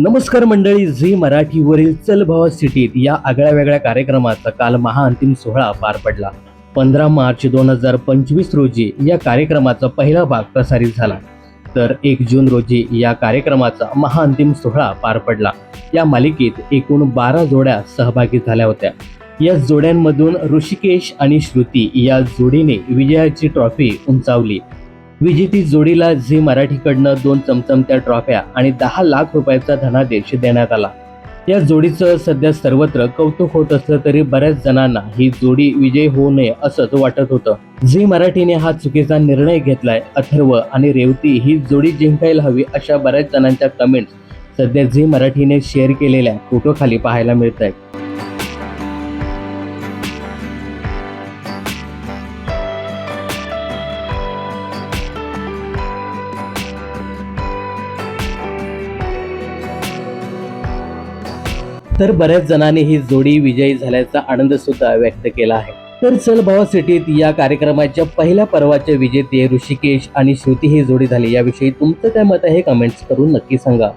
नमस्कार मंडळी झी मराठीवरील चलभावा सिटीत या आगळ्या वेगळ्या कार्यक्रमाचा काल महाअंतिम सोहळा पार पडला. पंधरा मार्च दोन हजार पंचवीस रोजी या कार्यक्रमाचा पहिला भाग प्रसारित झाला. तर एक जून रोजी या कार्यक्रमाचा महाअंतिम सोहळा पार पडला. या मालिकेत एकूण बारा जोड्या सहभागी झाल्या होत्या. या जोड्यांमधून ऋषिकेश आणि श्रुती या जोडीने विजयाची ट्रॉफी उंचावली. विजेती जोडीला झी मराठीकडनं दोन चमचमत्या ट्रॉफ्या आणि दहा लाख रुपयाचा धनादेश देण्यात आला. या जोडीचं सध्या सर्वत्र कौतुक होत असलं तरी बऱ्याच जणांना ही जोडी विजय होऊ नये असंच वाटत होतं. झी मराठीने हा चुकीचा निर्णय घेतलाय अथर्व आणि रेवती ही जोडी जिंकायला हवी अशा बऱ्याच जणांच्या कमेंट्स सध्या झी मराठीने शेअर केलेल्या फोटो खाली पाहायला मिळत आहेत तर बऱ्याच जणांनी ही जोडी विजयी झाल्याचा आनंद सुद्धा व्यक्त केला आहे. तर चल भावा सिटीत या कार्यक्रमाच्या पहिल्या पर्वाचे विजेते ऋषिकेश आणि श्रुती ही जोडी झाली. याविषयी तुमचं काय मत आहे कमेंट्स करून नक्की सांगा.